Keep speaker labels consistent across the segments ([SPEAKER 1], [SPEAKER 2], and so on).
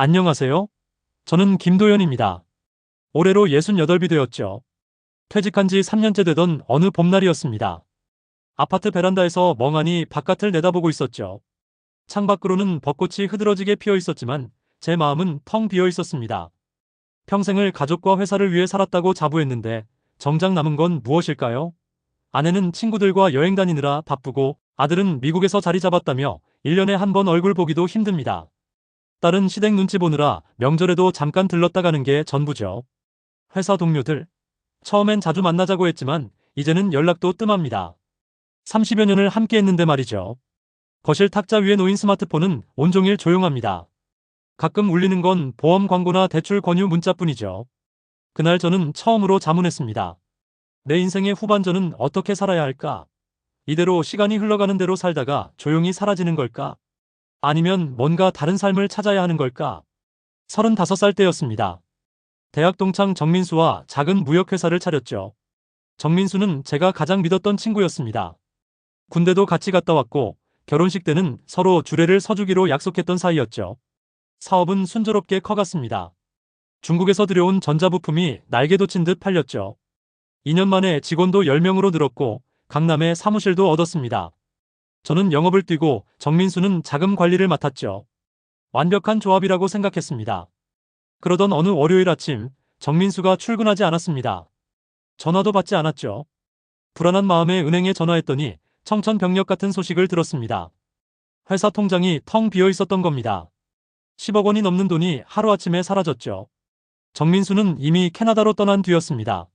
[SPEAKER 1] 안녕하세요. 저는 김도현입니다. 올해로 68이 되었죠. 퇴직한 지 3년째 되던 어느 봄날이었습니다. 아파트 베란다에서 멍하니 바깥을 내다보고 있었죠. 창밖으로는 벚꽃이 흐드러지게 피어 있었지만 제 마음은 텅 비어 있었습니다. 평생을 가족과 회사를 위해 살았다고 자부했는데 정작 남은 건 무엇일까요? 아내는 친구들과 여행 다니느라 바쁘고 아들은 미국에서 자리 잡았다며 1년에 한 번 얼굴 보기도 힘듭니다. 딸은 시댁 눈치 보느라 명절에도 잠깐 들렀다 가는 게 전부죠. 회사 동료들. 처음엔 자주 만나자고 했지만 이제는 연락도 뜸합니다. 30여 년을 함께 했는데 말이죠. 거실 탁자 위에 놓인 스마트폰은 온종일 조용합니다. 가끔 울리는 건 보험 광고나 대출 권유 문자뿐이죠. 그날 저는 처음으로 자문했습니다. 내 인생의 후반전은 어떻게 살아야 할까? 이대로 시간이 흘러가는 대로 살다가 조용히 사라지는 걸까? 아니면 뭔가 다른 삶을 찾아야 하는 걸까? 35살 때였습니다. 대학 동창 정민수와 작은 무역회사를 차렸죠. 정민수는 제가 가장 믿었던 친구였습니다. 군대도 같이 갔다 왔고 결혼식 때는 서로 주례를 서주기로 약속했던 사이였죠. 사업은 순조롭게 커갔습니다. 중국에서 들여온 전자부품이 날개 돋친 듯 팔렸죠. 2년 만에 직원도 10명으로 늘었고 강남에 사무실도 얻었습니다. 저는 영업을 뛰고 정민수는 자금 관리를 맡았죠. 완벽한 조합이라고 생각했습니다. 그러던 어느 월요일 아침 정민수가 출근하지 않았습니다. 전화도 받지 않았죠. 불안한 마음에 은행에 전화했더니 청천벽력 같은 소식을 들었습니다. 회사 통장이 텅 비어 있었던 겁니다. 10억 원이 넘는 돈이 하루아침에 사라졌죠. 정민수는 이미 캐나다로 떠난 뒤였습니다.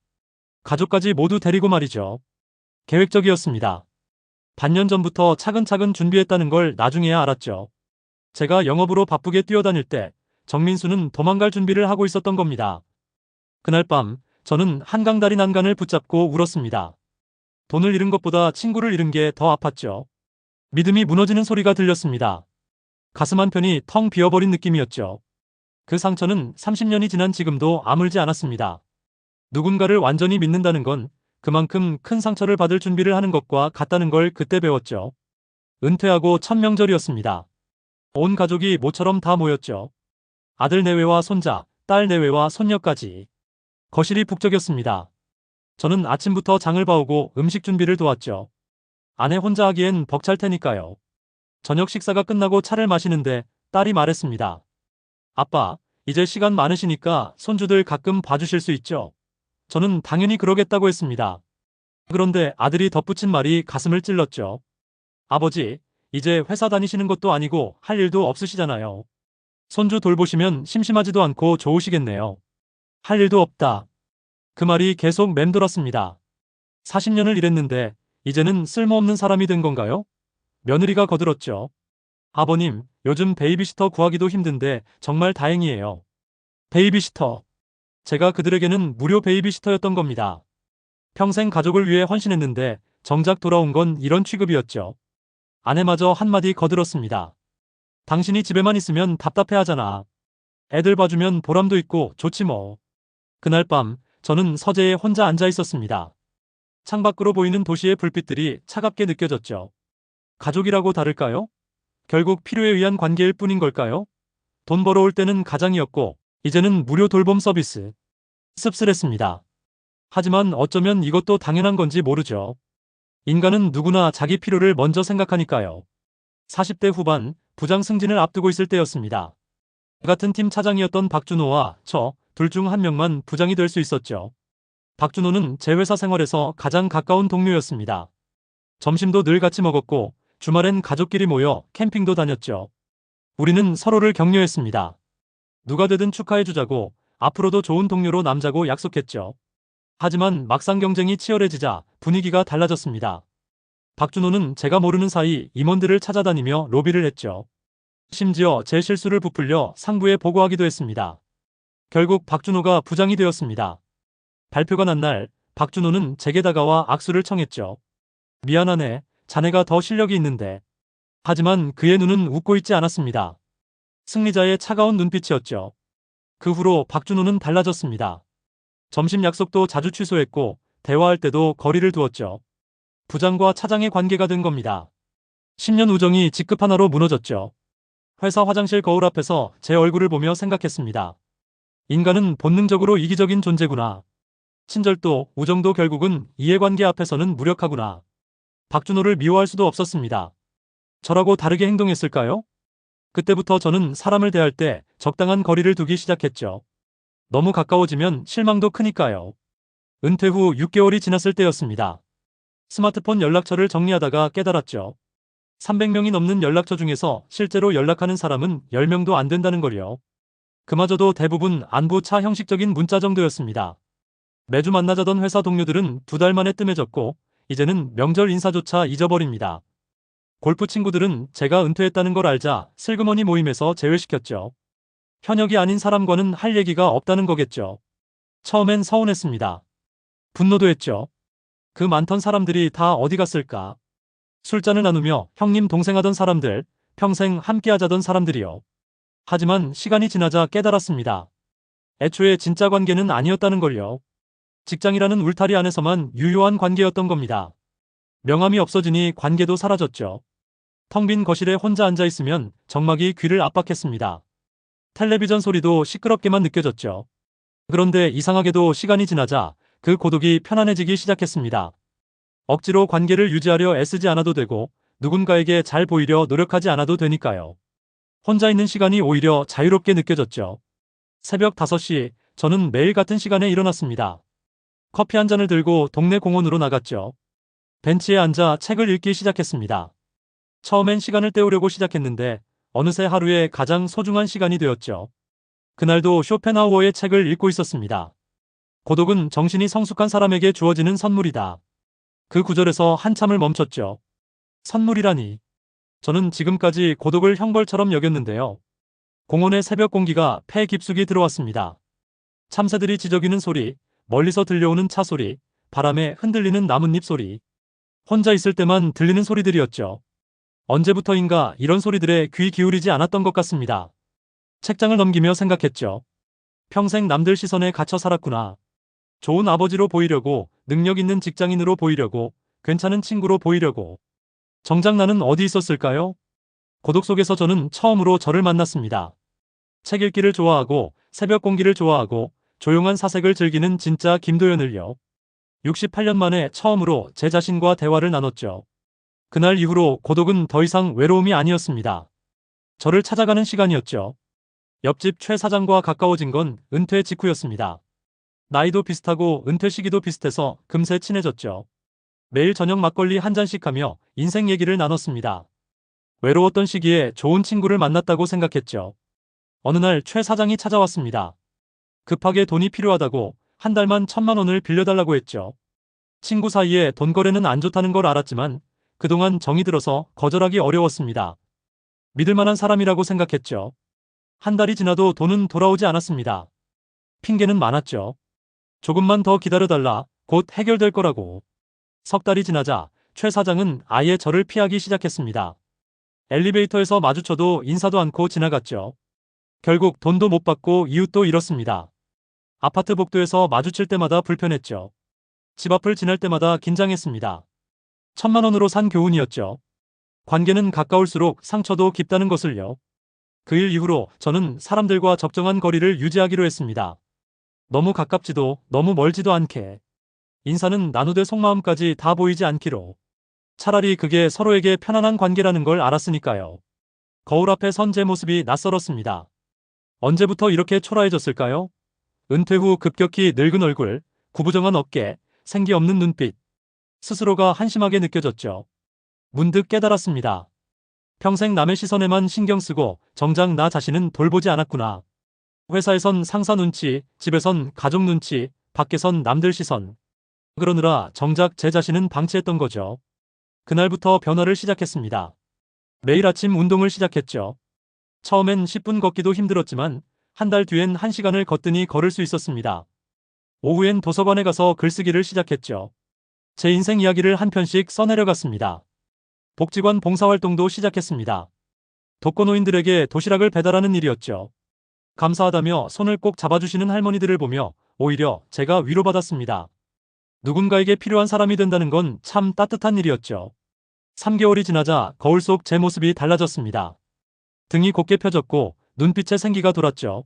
[SPEAKER 1] 가족까지 모두 데리고 말이죠. 계획적이었습니다. 반년 전부터 차근차근 준비했다는 걸 나중에야 알았죠. 제가 영업으로 바쁘게 뛰어다닐 때 정민수는 도망갈 준비를 하고 있었던 겁니다. 그날 밤 저는 한강다리 난간을 붙잡고 울었습니다. 돈을 잃은 것보다 친구를 잃은 게 더 아팠죠. 믿음이 무너지는 소리가 들렸습니다. 가슴 한편이 텅 비어버린 느낌이었죠. 그 상처는 30년이 지난 지금도 아물지 않았습니다. 누군가를 완전히 믿는다는 건 그만큼 큰 상처를 받을 준비를 하는 것과 같다는 걸 그때 배웠죠. 은퇴하고 첫 명절이었습니다. 온 가족이 모처럼 다 모였죠. 아들 내외와 손자, 딸 내외와 손녀까지. 거실이 북적였습니다. 저는 아침부터 장을 봐오고 음식 준비를 도왔죠. 아내 혼자 하기엔 벅찰 테니까요. 저녁 식사가 끝나고 차를 마시는데 딸이 말했습니다. 아빠, 이제 시간 많으시니까 손주들 가끔 봐주실 수 있죠? 저는 당연히 그러겠다고 했습니다. 그런데 아들이 덧붙인 말이 가슴을 찔렀죠. 아버지, 이제 회사 다니시는 것도 아니고 할 일도 없으시잖아요. 손주 돌보시면 심심하지도 않고 좋으시겠네요. 할 일도 없다. 그 말이 계속 맴돌았습니다. 40년을 일했는데 이제는 쓸모없는 사람이 된 건가요? 며느리가 거들었죠. 아버님, 요즘 베이비시터 구하기도 힘든데 정말 다행이에요. 베이비시터. 제가 그들에게는 무료 베이비시터였던 겁니다. 평생 가족을 위해 헌신했는데 정작 돌아온 건 이런 취급이었죠. 아내마저 한마디 거들었습니다. 당신이 집에만 있으면 답답해 하잖아. 애들 봐주면 보람도 있고 좋지 뭐. 그날 밤 저는 서재에 혼자 앉아 있었습니다. 창밖으로 보이는 도시의 불빛들이 차갑게 느껴졌죠. 가족이라고 다를까요? 결국 필요에 의한 관계일 뿐인 걸까요? 돈 벌어올 때는 가장이었고 이제는 무료 돌봄 서비스. 씁쓸했습니다. 하지만 어쩌면 이것도 당연한 건지 모르죠. 인간은 누구나 자기 필요를 먼저 생각하니까요. 40대 후반 부장 승진을 앞두고 있을 때였습니다. 같은 팀 차장이었던 박준호와 저 둘 중 한 명만 부장이 될 수 있었죠. 박준호는 제 회사 생활에서 가장 가까운 동료였습니다. 점심도 늘 같이 먹었고 주말엔 가족끼리 모여 캠핑도 다녔죠. 우리는 서로를 격려했습니다. 누가 되든 축하해주자고 앞으로도 좋은 동료로 남자고 약속했죠. 하지만 막상 경쟁이 치열해지자 분위기가 달라졌습니다. 박준호는 제가 모르는 사이 임원들을 찾아다니며 로비를 했죠. 심지어 제 실수를 부풀려 상부에 보고하기도 했습니다. 결국 박준호가 부장이 되었습니다. 발표가 난 날 박준호는 제게 다가와 악수를 청했죠. 미안하네. 자네가 더 실력이 있는데. 하지만 그의 눈은 웃고 있지 않았습니다. 승리자의 차가운 눈빛이었죠. 그 후로 박준호는 달라졌습니다. 점심 약속도 자주 취소했고 대화할 때도 거리를 두었죠. 부장과 차장의 관계가 된 겁니다. 10년 우정이 직급 하나로 무너졌죠. 회사 화장실 거울 앞에서 제 얼굴을 보며 생각했습니다. 인간은 본능적으로 이기적인 존재구나. 친절도, 우정도 결국은 이해관계 앞에서는 무력하구나. 박준호를 미워할 수도 없었습니다. 저라고 다르게 행동했을까요? 그때부터 저는 사람을 대할 때 적당한 거리를 두기 시작했죠. 너무 가까워지면 실망도 크니까요. 은퇴 후 6개월이 지났을 때였습니다. 스마트폰 연락처를 정리하다가 깨달았죠. 300명이 넘는 연락처 중에서 실제로 연락하는 사람은 10명도 안 된다는 걸요. 그마저도 대부분 안부차 형식적인 문자 정도였습니다. 매주 만나자던 회사 동료들은 두 달 만에 뜸해졌고, 이제는 명절 인사조차 잊어버립니다. 골프 친구들은 제가 은퇴했다는 걸 알자 슬그머니 모임에서 제외시켰죠. 현역이 아닌 사람과는 할 얘기가 없다는 거겠죠. 처음엔 서운했습니다. 분노도 했죠. 그 많던 사람들이 다 어디 갔을까? 술잔을 나누며 형님 동생 하던 사람들, 평생 함께 하자던 사람들이요. 하지만 시간이 지나자 깨달았습니다. 애초에 진짜 관계는 아니었다는 걸요. 직장이라는 울타리 안에서만 유효한 관계였던 겁니다. 명함이 없어지니 관계도 사라졌죠. 텅 빈 거실에 혼자 앉아 있으면 정막이 귀를 압박했습니다. 텔레비전 소리도 시끄럽게만 느껴졌죠. 그런데 이상하게도 시간이 지나자 그 고독이 편안해지기 시작했습니다. 억지로 관계를 유지하려 애쓰지 않아도 되고 누군가에게 잘 보이려 노력하지 않아도 되니까요. 혼자 있는 시간이 오히려 자유롭게 느껴졌죠. 새벽 5시 저는 매일 같은 시간에 일어났습니다. 커피 한 잔을 들고 동네 공원으로 나갔죠. 벤치에 앉아 책을 읽기 시작했습니다. 처음엔 시간을 때우려고 시작했는데 어느새 하루의 가장 소중한 시간이 되었죠. 그날도 쇼펜하우어의 책을 읽고 있었습니다. 고독은 정신이 성숙한 사람에게 주어지는 선물이다. 그 구절에서 한참을 멈췄죠. 선물이라니. 저는 지금까지 고독을 형벌처럼 여겼는데요. 공원의 새벽 공기가 폐 깊숙이 들어왔습니다. 참새들이 지저귀는 소리, 멀리서 들려오는 차 소리, 바람에 흔들리는 나뭇잎 소리. 혼자 있을 때만 들리는 소리들이었죠. 언제부터인가 이런 소리들에 귀 기울이지 않았던 것 같습니다. 책장을 넘기며 생각했죠. 평생 남들 시선에 갇혀 살았구나. 좋은 아버지로 보이려고, 능력 있는 직장인으로 보이려고, 괜찮은 친구로 보이려고. 정작 나는 어디 있었을까요? 고독 속에서 저는 처음으로 저를 만났습니다. 책 읽기를 좋아하고, 새벽 공기를 좋아하고, 조용한 사색을 즐기는 진짜 김도연을요. 68년 만에 처음으로 제 자신과 대화를 나눴죠. 그날 이후로 고독은 더 이상 외로움이 아니었습니다. 저를 찾아가는 시간이었죠. 옆집 최 사장과 가까워진 건 은퇴 직후였습니다. 나이도 비슷하고 은퇴 시기도 비슷해서 금세 친해졌죠. 매일 저녁 막걸리 한 잔씩 하며 인생 얘기를 나눴습니다. 외로웠던 시기에 좋은 친구를 만났다고 생각했죠. 어느 날 최 사장이 찾아왔습니다. 급하게 돈이 필요하다고 한 달만 천만 원을 빌려달라고 했죠. 친구 사이에 돈 거래는 안 좋다는 걸 알았지만 그동안 정이 들어서 거절하기 어려웠습니다. 믿을 만한 사람이라고 생각했죠. 한 달이 지나도 돈은 돌아오지 않았습니다. 핑계는 많았죠. 조금만 더 기다려달라. 곧 해결될 거라고. 석 달이 지나자 최 사장은 아예 저를 피하기 시작했습니다. 엘리베이터에서 마주쳐도 인사도 않고 지나갔죠. 결국 돈도 못 받고 이웃도 잃었습니다. 아파트 복도에서 마주칠 때마다 불편했죠. 집 앞을 지날 때마다 긴장했습니다. 천만 원으로 산 교훈이었죠. 관계는 가까울수록 상처도 깊다는 것을요. 그 일 이후로 저는 사람들과 적정한 거리를 유지하기로 했습니다. 너무 가깝지도 너무 멀지도 않게. 인사는 나누되 속마음까지 다 보이지 않기로. 차라리 그게 서로에게 편안한 관계라는 걸 알았으니까요. 거울 앞에 선 제 모습이 낯설었습니다. 언제부터 이렇게 초라해졌을까요? 은퇴 후 급격히 늙은 얼굴, 구부정한 어깨, 생기 없는 눈빛. 스스로가 한심하게 느껴졌죠. 문득 깨달았습니다. 평생 남의 시선에만 신경 쓰고 정작 나 자신은 돌보지 않았구나. 회사에선 상사 눈치, 집에선 가족 눈치, 밖에선 남들 시선. 그러느라 정작 제 자신은 방치했던 거죠. 그날부터 변화를 시작했습니다. 매일 아침 운동을 시작했죠. 처음엔 10분 걷기도 힘들었지만 한 달 뒤엔 1시간을 걷더니 걸을 수 있었습니다. 오후엔 도서관에 가서 글쓰기를 시작했죠. 제 인생 이야기를 한 편씩 써내려갔습니다. 복지관 봉사활동도 시작했습니다. 독거노인들에게 도시락을 배달하는 일이었죠. 감사하다며 손을 꼭 잡아주시는 할머니들을 보며 오히려 제가 위로받았습니다. 누군가에게 필요한 사람이 된다는 건 참 따뜻한 일이었죠. 3개월이 지나자 거울 속 제 모습이 달라졌습니다. 등이 곧게 펴졌고 눈빛에 생기가 돌았죠.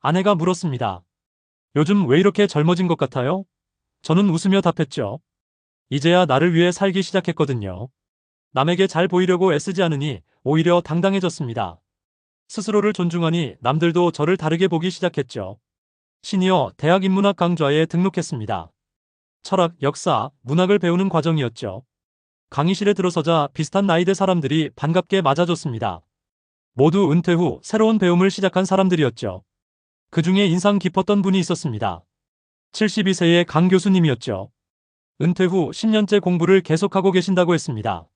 [SPEAKER 1] 아내가 물었습니다. 요즘 왜 이렇게 젊어진 것 같아요? 저는 웃으며 답했죠. 이제야 나를 위해 살기 시작했거든요. 남에게 잘 보이려고 애쓰지 않으니 오히려 당당해졌습니다. 스스로를 존중하니 남들도 저를 다르게 보기 시작했죠. 시니어 대학 인문학 강좌에 등록했습니다. 철학, 역사, 문학을 배우는 과정이었죠. 강의실에 들어서자 비슷한 나이대 사람들이 반갑게 맞아줬습니다. 모두 은퇴 후 새로운 배움을 시작한 사람들이었죠. 그 중에 인상 깊었던 분이 있었습니다. 72세의 강 교수님이었죠. 은퇴 후 10년째 공부를 계속하고 계신다고 했습니다.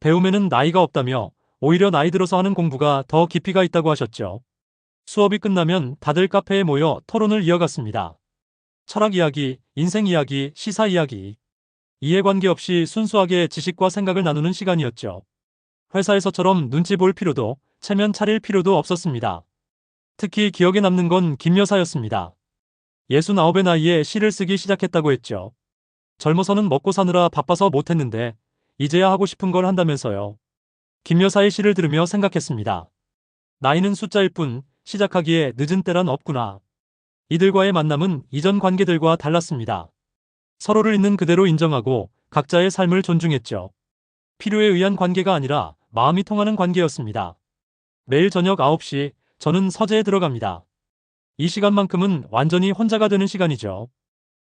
[SPEAKER 1] 배움에는 나이가 없다며 오히려 나이 들어서 하는 공부가 더 깊이가 있다고 하셨죠. 수업이 끝나면 다들 카페에 모여 토론을 이어갔습니다. 철학 이야기, 인생 이야기, 시사 이야기. 이해관계 없이 순수하게 지식과 생각을 나누는 시간이었죠. 회사에서처럼 눈치 볼 필요도 체면 차릴 필요도 없었습니다. 특히 기억에 남는 건 김 여사였습니다. 69의 나이에 시를 쓰기 시작했다고 했죠. 젊어서는 먹고 사느라 바빠서 못했는데 이제야 하고 싶은 걸 한다면서요. 김 여사의 시를 들으며 생각했습니다. 나이는 숫자일 뿐 시작하기에 늦은 때란 없구나. 이들과의 만남은 이전 관계들과 달랐습니다. 서로를 있는 그대로 인정하고 각자의 삶을 존중했죠. 필요에 의한 관계가 아니라 마음이 통하는 관계였습니다. 매일 저녁 9시 저는 서재에 들어갑니다. 이 시간만큼은 완전히 혼자가 되는 시간이죠.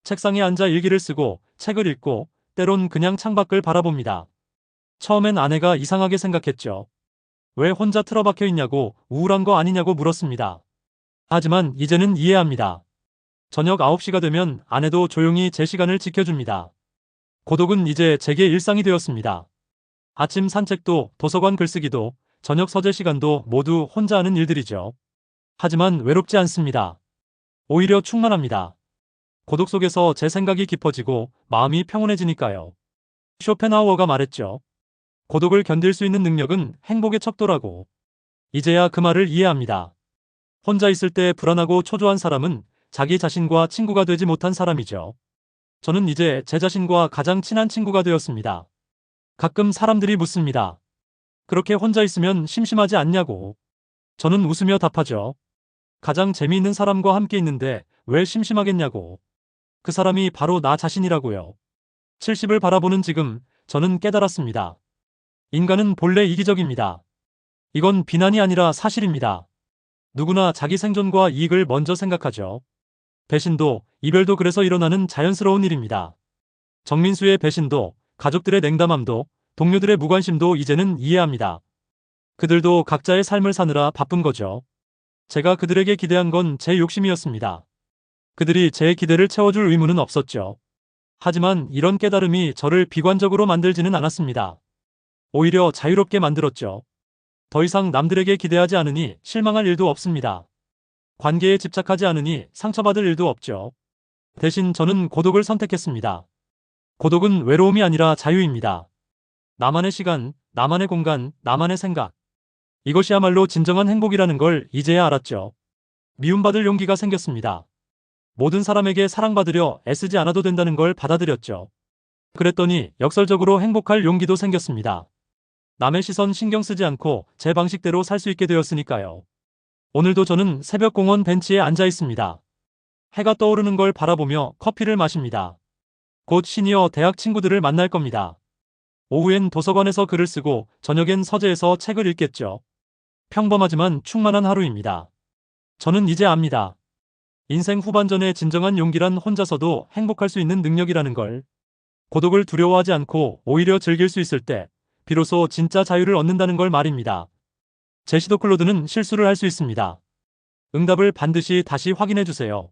[SPEAKER 1] 책상에 앉아 일기를 쓰고 책을 읽고 때론 그냥 창밖을 바라봅니다. 처음엔 아내가 이상하게 생각했죠. 왜 혼자 틀어박혀 있냐고 우울한 거 아니냐고 물었습니다. 하지만 이제는 이해합니다. 저녁 9시가 되면 아내도 조용히 제 시간을 지켜줍니다. 고독은 이제 제게 일상이 되었습니다. 아침 산책도 도서관 글쓰기도 저녁 서재 시간도 모두 혼자 하는 일들이죠. 하지만 외롭지 않습니다. 오히려 충만합니다. 고독 속에서 제 생각이 깊어지고 마음이 평온해지니까요. 쇼펜하우어가 말했죠. 고독을 견딜 수 있는 능력은 행복의 척도라고. 이제야 그 말을 이해합니다. 혼자 있을 때 불안하고 초조한 사람은 자기 자신과 친구가 되지 못한 사람이죠. 저는 이제 제 자신과 가장 친한 친구가 되었습니다. 가끔 사람들이 묻습니다. 그렇게 혼자 있으면 심심하지 않냐고. 저는 웃으며 답하죠. 가장 재미있는 사람과 함께 있는데 왜 심심하겠냐고. 그 사람이 바로 나 자신이라고요. 70을 바라보는 지금 저는 깨달았습니다. 인간은 본래 이기적입니다. 이건 비난이 아니라 사실입니다. 누구나 자기 생존과 이익을 먼저 생각하죠. 배신도, 이별도 그래서 일어나는 자연스러운 일입니다. 정민수의 배신도, 가족들의 냉담함도, 동료들의 무관심도 이제는 이해합니다. 그들도 각자의 삶을 사느라 바쁜 거죠. 제가 그들에게 기대한 건 제 욕심이었습니다. 그들이 제 기대를 채워줄 의무는 없었죠. 하지만 이런 깨달음이 저를 비관적으로 만들지는 않았습니다. 오히려 자유롭게 만들었죠. 더 이상 남들에게 기대하지 않으니 실망할 일도 없습니다. 관계에 집착하지 않으니 상처받을 일도 없죠. 대신 저는 고독을 선택했습니다. 고독은 외로움이 아니라 자유입니다. 나만의 시간, 나만의 공간, 나만의 생각. 이것이야말로 진정한 행복이라는 걸 이제야 알았죠. 미움받을 용기가 생겼습니다. 모든 사람에게 사랑받으려 애쓰지 않아도 된다는 걸 받아들였죠. 그랬더니 역설적으로 행복할 용기도 생겼습니다. 남의 시선 신경 쓰지 않고 제 방식대로 살 수 있게 되었으니까요. 오늘도 저는 새벽 공원 벤치에 앉아 있습니다. 해가 떠오르는 걸 바라보며 커피를 마십니다. 곧 시니어 대학 친구들을 만날 겁니다. 오후엔 도서관에서 글을 쓰고 저녁엔 서재에서 책을 읽겠죠. 평범하지만 충만한 하루입니다. 저는 이제 압니다. 인생 후반전의 진정한 용기란 혼자서도 행복할 수 있는 능력이라는 걸. 고독을 두려워하지 않고 오히려 즐길 수 있을 때 비로소 진짜 자유를 얻는다는 걸 말입니다. 제시도 클로드는 실수를 할 수 있습니다. 응답을 반드시 다시 확인해 주세요.